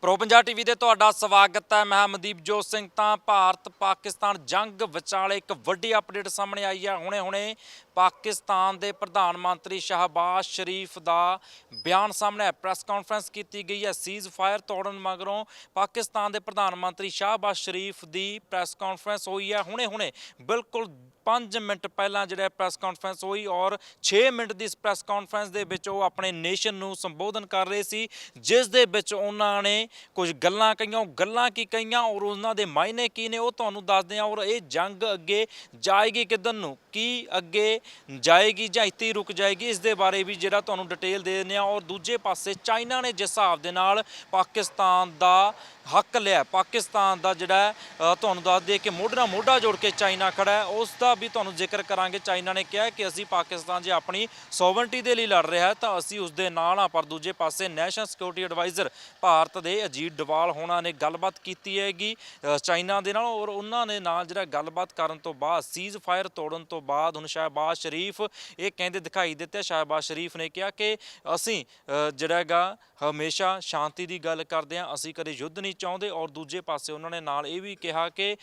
Pro Punjab TV ਤੇ ਤੁਹਾਡਾ ਸਵਾਗਤ ਹੈ। ਮੈਂ ਮਨਦੀਪ ਜੋਤ ਸਿੰਘ। ਤਾਂ ਭਾਰਤ ਪਾਕਿਸਤਾਨ ਜੰਗ ਵਿਚਾਲੇ ਇੱਕ ਵੱਡੀ ਅਪਡੇਟ ਸਾਹਮਣੇ ਆਈ ਹੈ। ਹੁਣੇ-ਹੁਣੇ ਪਾਕਿਸਤਾਨ ਦੇ ਪ੍ਰਧਾਨ ਮੰਤਰੀ ਸ਼ਹਬਾਜ਼ ਸ਼ਰੀਫ ਦਾ ਬਿਆਨ ਸਾਹਮਣੇ ਆਇਆ। ਪ੍ਰੈਸ ਕਾਨਫਰੰਸ ਕੀਤੀ ਗਈ ਹੈ। ਸੀਜ਼ ਫਾਇਰ ਤੋੜਨ ਮਗਰੋਂ ਪਾਕਿਸਤਾਨ ਦੇ ਪ੍ਰਧਾਨ ਮੰਤਰੀ ਸ਼ਹਬਾਜ਼ ਸ਼ਰੀਫ ਦੀ ਪ੍ਰੈਸ ਕਾਨਫਰੰਸ ਹੋਈ ਹੈ। ਹੁਣੇ-ਹੁਣੇ ਬਿਲਕੁਲ 5 ਮਿੰਟ ਪਹਿਲਾਂ ਜਿਹੜਾ ਪ੍ਰੈਸ ਕਾਨਫਰੰਸ ਹੋਈ ਔਰ 6 ਮਿੰਟ ਦੀ ਇਸ ਪ੍ਰੈਸ ਕਾਨਫਰੰਸ ਦੇ ਵਿੱਚ ਉਹ ਆਪਣੇ ਨੇਸ਼ਨ ਨੂੰ ਸੰਬੋਧਨ ਕਰ ਰਹੇ ਸੀ, ਜਿਸ ਦੇ ਵਿੱਚ ਉਹਨਾਂ ਨੇ ਕੁਝ ਗੱਲਾਂ ਕਹੀਆਂ, ਉਹ ਗੱਲਾਂ ਕੀ ਕਹੀਆਂ ਔਰ ਉਹਨਾਂ ਦੇ ਮਾਇਨੇ ਕੀ ਨੇ ਉਹ ਤੁਹਾਨੂੰ ਦੱਸਦੇ ਹਾਂ ਔਰ ਇਹ ਜੰਗ ਅੱਗੇ ਜਾਏਗੀ ਕਿੱਧਰ ਨੂੰ, ਕੀ ਅੱਗੇ ਜਾਏਗੀ ਜਾਂ ਇੱਥੇ ਹੀ ਰੁਕ ਜਾਏਗੀ, ਇਸ ਦੇ ਬਾਰੇ ਵੀ ਜਿਹੜਾ ਤੁਹਾਨੂੰ ਡਿਟੇਲ ਦੇ ਦਿੰਦੇ ਹਾਂ ਔਰ ਦੂਜੇ ਪਾਸੇ ਚਾਈਨਾ ਨੇ ਜਿਸ ਹਿਸਾਬ ਦੇ ਨਾਲ ਪਾਕਿਸਤਾਨ ਦਾ ਹੱਕ ਲਿਆ, ਪਾਕਿਸਤਾਨ ਦਾ ਜਿਹੜਾ ਤੁਹਾਨੂੰ ਦੱਸ ਦਈਏ ਕਿ ਮੋਢੇ ਨਾਲ ਮੋਢਾ ਜੋੜ ਕੇ ਚਾਈਨਾ ਖੜਾ ਹੈ, ਉਸ ਦਾ ਵੀ ਤੁਹਾਨੂੰ ਜ਼ਿਕਰ ਕਰਾਂਗੇ। ਚਾਈਨਾ ਨੇ ਕਿਹਾ ਕਿ ਅਸੀਂ ਪਾਕਿਸਤਾਨ ਜੇ ਆਪਣੀ ਸੋਵਰਨਟੀ ਦੇ ਲਈ ਲੜ ਰਿਹਾ ਹੈ ਤਾਂ ਅਸੀਂ ਉਸ ਦੇ ਨਾਲ ਆ ਪਰ ਦੂਜੇ ਪਾਸੇ ਨੈਸ਼ਨਲ ਸਿਕਿਉਰਿਟੀ ਐਡਵਾਈਜ਼ਰ ਭਾਰਤ ਦੇ ਅਜੀਤ ਡਵਾਲ ਹੋਣਾ ਨੇ ਗੱਲਬਾਤ ਕੀਤੀ ਹੈਗੀ ਚਾਈਨਾ ਦੇ ਨਾਲ ਔਰ ਉਹਨਾਂ ਨੇ ਨਾਲ ਜਿਹੜਾ ਗੱਲਬਾਤ ਕਰਨ ਤੋਂ ਬਾਅਦ ਸੀਜ਼ ਫਾਇਰ ਤੋੜਨ ਤੋਂ ਬਾਅਦ ਹੁਣ ਸ਼ਹਿਬਾਜ਼ ਸ਼ਰੀਫ ਇਹ ਕਹਿੰਦੇ ਦਿਖਾਈ ਦਿੱਤੇ ਸ਼ਹਿਬਾਜ਼ ਸ਼ਰੀਫ ਨੇ ਕਿਹਾ ਕਿ ਅਸੀਂ ਅ, ਜਿਹੜਾ ਹੈਗਾ ਹਮੇਸ਼ਾ ਸ਼ਾਂਤੀ ਦੀ ਗੱਲ ਕਰਦੇ ਹਾਂ ਅਸੀਂ ਕਦੇ ਯੁੱਧ ਨਹੀਂ ਚਾਹੁੰਦੇ ਔਰ ਦੂਜੇ ਪਾਸੇ ਉਹਨਾਂ ਨੇ ਨਾਲ ਇਹ ਵੀ ਕਿਹਾ ਕਿ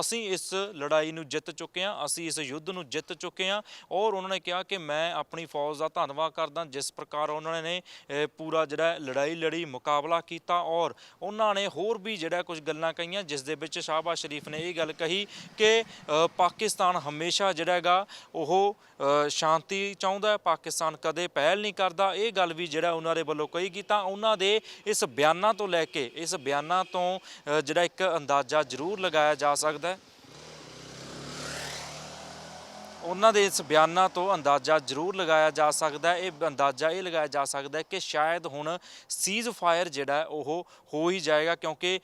ਅਸੀਂ ਇਸ ਲੜਾਈ ਨੂੰ ਜਿੱਤ ਚੁੱਕੇ ਹਾਂ ਅਸੀਂ ਇਸ ਯੁੱਧ ਨੂੰ ਜਿੱਤ ਚੁੱਕੇ ਹਾਂ। ਔਰ ਉਹਨਾਂ ਨੇ ਕਿਹਾ ਕਿ ਮੈਂ ਆਪਣੀ ਫੌਜ ਦਾ ਧੰਨਵਾਦ ਕਰਦਾ। ਜਿਸ ਪ੍ਰਕਾਰ ਉਹਨਾਂ ਨੇ ਪੂਰਾ ਜਿਹੜਾ ਲੜਾਈ ਲੜੀ, ਮੁਕਾਬਲਾ ਕੀਤਾ। ਔਰ ਉਹਨਾਂ ਨੇ ਹੋਰ ਵੀ ਜਿਹੜਾ ਕੁਝ ਗੱਲਾਂ ਕਹੀਆਂ, ਜਿਸ ਦੇ ਵਿੱਚ ਸ਼ਾਹਬਾਜ਼ ਸ਼ਰੀਫ ਨੇ ਇਹ ਗੱਲ ਕਹੀ ਕਿ ਪਾਕਿਸਤਾਨ ਹਮੇਸ਼ਾ ਜਿਹੜਾ ਹੈਗਾ, ਉਹ ਸ਼ਾਂਤੀ ਚਾਹੁੰਦਾ ਪਾਕਿਸਤਾਨ ਕਦੇ ਪਹਿਲ ਨਹੀਂ ਕਰਦਾ। ਇਹ ਗੱਲ ਵੀ ਜਿਹੜਾ ਉਹਨਾਂ ਦੇ ਵੱਲੋਂ ਕਹੀ ਗਈ ਤਾਂ ਉਹਨਾਂ ਦੇ ਇਸ ਬਿਆਨਾਂ ਤੋਂ ਲੈ ਕੇ, ਇਸ ਬਿਆਨਾਂ ਤੋਂ ਜਿਹੜਾ ਇੱਕ ਅੰਦਾਜ਼ਾ ਜ਼ਰੂਰ ਲਗਾਇਆ ਜਾ ਸਕਦਾ ਹੈ। ਉਹਨਾਂ ਦੇ ਇਸ ਬਿਆਨਾਂ ਤੋਂ ਅੰਦਾਜ਼ਾ ਜ਼ਰੂਰ ਲਗਾਇਆ ਜਾ ਸਕਦਾ ਇਹ ਅੰਦਾਜ਼ਾ ਇਹ ਲਗਾਇਆ ਜਾ ਸਕਦਾ ਕਿ ਸ਼ਾਇਦ ਹੁਣ ਸੀਜ਼ ਫਾਇਰ ਜਿਹੜਾ ਉਹ ਹੋ ਹੀ ਜਾਏਗਾ ਕਿਉਂਕਿ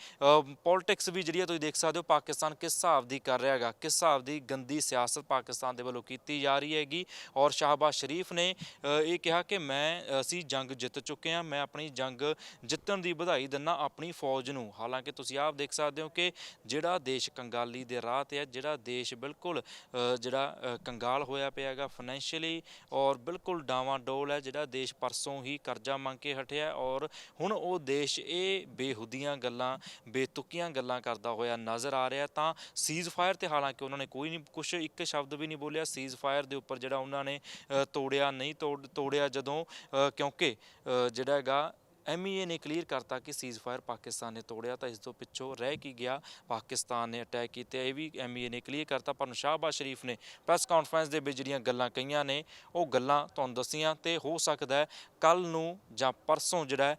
ਪੋਲਿਟਿਕਸ ਵੀ ਜਿਹੜੀ ਹੈ ਤੁਸੀਂ ਦੇਖ ਸਕਦੇ ਹੋ, ਪਾਕਿਸਤਾਨ ਕਿਸ ਹਿਸਾਬ ਦੀ ਕਰ ਰਿਹਾ ਹੈਗਾ, ਕਿਸ ਹਿਸਾਬ ਦੀ ਗੰਦੀ ਸਿਆਸਤ ਪਾਕਿਸਤਾਨ ਦੇ ਵੱਲੋਂ ਕੀਤੀ ਜਾ ਰਹੀ ਹੈਗੀ। ਔਰ ਸ਼ਾਹਬਾਜ਼ ਸ਼ਰੀਫ ਨੇ ਇਹ ਕਿਹਾ ਕਿ ਮੈਂ, ਅਸੀਂ ਜੰਗ ਜਿੱਤ ਚੁੱਕੇ ਹਾਂ, ਮੈਂ ਆਪਣੀ ਜੰਗ ਜਿੱਤਣ ਦੀ ਵਧਾਈ ਦਿੰਦਾ ਆਪਣੀ ਫੌਜ ਨੂੰ। ਹਾਲਾਂਕਿ ਤੁਸੀਂ ਆਪ ਦੇਖ ਸਕਦੇ ਹੋ ਕਿ ਜਿਹੜਾ ਦੇਸ਼ ਕੰਗਾਲੀ ਦੇ ਰਾਹ ਤੇ ਹੈ, ਜਿਹੜਾ ਦੇਸ਼ ਬਿਲਕੁਲ ਜਿਹੜਾ ਕੰਗਾਲ ਹੋਇਆ ਪਿਆ ਹੈਗਾ ਫਾਈਨੈਂਸ਼ੀਅਲੀ ਔਰ ਬਿਲਕੁਲ ਡਾਵਾਂ ਡੋਲ ਹੈ ਜਿਹੜਾ ਦੇਸ਼ ਪਰਸੋਂ ਹੀ ਕਰਜ਼ਾ ਮੰਗ ਕੇ ਹਟਿਆ ਔਰ ਹੁਣ ਉਹ ਦੇਸ਼ ਇਹ ਬੇਹੁਦੀਆਂ ਗੱਲਾਂ, ਬੇਤੁਕੀਆਂ ਗੱਲਾਂ ਕਰਦਾ ਹੋਇਆ ਨਜ਼ਰ ਆ ਰਿਹਾ ਤਾਂ ਸੀਜ਼ ਫਾਇਰ ਤੇ ਹਾਲਾਂਕਿ ਉਹਨਾਂ ਨੇ ਕੋਈ ਨਹੀਂ, ਕੁਛ ਇੱਕ ਸ਼ਬਦ ਵੀ ਨਹੀਂ ਬੋਲਿਆ। ਸੀਜ਼ ਫਾਇਰ ਦੇ ਉੱਪਰ ਜਿਹੜਾ ਉਹਨਾਂ ਨੇ ਤੋੜਿਆ, ਨਹੀਂ ਤੋੜ, ਤੋੜਿਆ ਜਦੋਂ ਕਿਉਂਕਿ ਜਿਹੜਾ ਹੈਗਾ ਐਮਈਏ ਨੇ ਕਲੀਅਰ ਕਰਤਾ ਕਿ ਸੀਜ਼ ਫਾਇਰ ਪਾਕਿਸਤਾਨ ਨੇ ਤੋੜਿਆ, ਤਾਂ ਇਸ ਤੋਂ ਪਿੱਛੋਂ ਰਹਿ ਕੀ ਗਿਆ? ਪਾਕਿਸਤਾਨ ਨੇ ਅਟੈਕ ਕੀਤਾ, ਇਹ ਵੀ ਐਮਈਏ ਨੇ ਕਲੀਅਰ ਕਰਤਾ, ਪਰ ਸ਼ਾਹਬਾਜ਼ ਸ਼ਰੀਫ ਨੇ ਪ੍ਰੈਸ ਕਾਨਫਰੰਸ ਦੇ ਵਿੱਚ ਜਿਹੜੀਆਂ ਗੱਲਾਂ ਕਹੀਆਂ ਨੇ, ਉਹ ਗੱਲਾਂ ਤੁਹਾਨੂੰ ਦੱਸੀਆਂ ਤੇ ਹੋ ਸਕਦਾ ਹੈ ਕੱਲ ਨੂੰ ਜਾਂ ਪਰਸੋਂ ਜਿਹੜਾ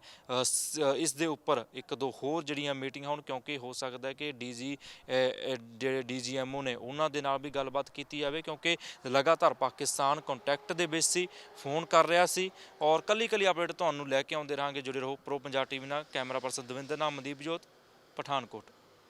ਇਸ ਦੇ ਉੱਪਰ ਇੱਕ ਦੋ ਹੋਰ ਜਿਹੜੀਆਂ ਮੀਟਿੰਗ ਹੋਣ, ਕਿਉਂਕਿ ਹੋ ਸਕਦਾ ਹੈ ਕਿ ਡੀਜੀ ਜਿਹੜੇ ਡੀਜੀਐਮਓ ਨੇ, ਉਹਨਾਂ ਦੇ ਨਾਲ ਵੀ ਗੱਲਬਾਤ ਕੀਤੀ ਜਾਵੇ, ਕਿਉਂਕਿ ਲਗਾਤਾਰ ਪਾਕਿਸਤਾਨ ਕੰਟੈਕਟ ਦੇ ਵਿੱਚ ਸੀ, ਫੋਨ ਕਰ ਰਿਹਾ ਸੀ ਔਰ ਕੱਲੀ ਕੱਲੀ ਅਪਡੇਟ ਤੁਹਾਨੂੰ ਲੈ ਕੇ ਆਉਂਦੇ ਰਹਾਂਗੇ, ਜੁੜੇ ਰਹੋ ਪ੍ਰੋ ਪੰਜਾਬ ਟੀਵੀ ਨਾਲ ਕੈਮਰਾ ਪਰਸਨ ਦਵਿੰਦਰ ਨਾਮ ਮਨਦੀਪ ਜੋਤ ਪਠਾਨਕੋਟ।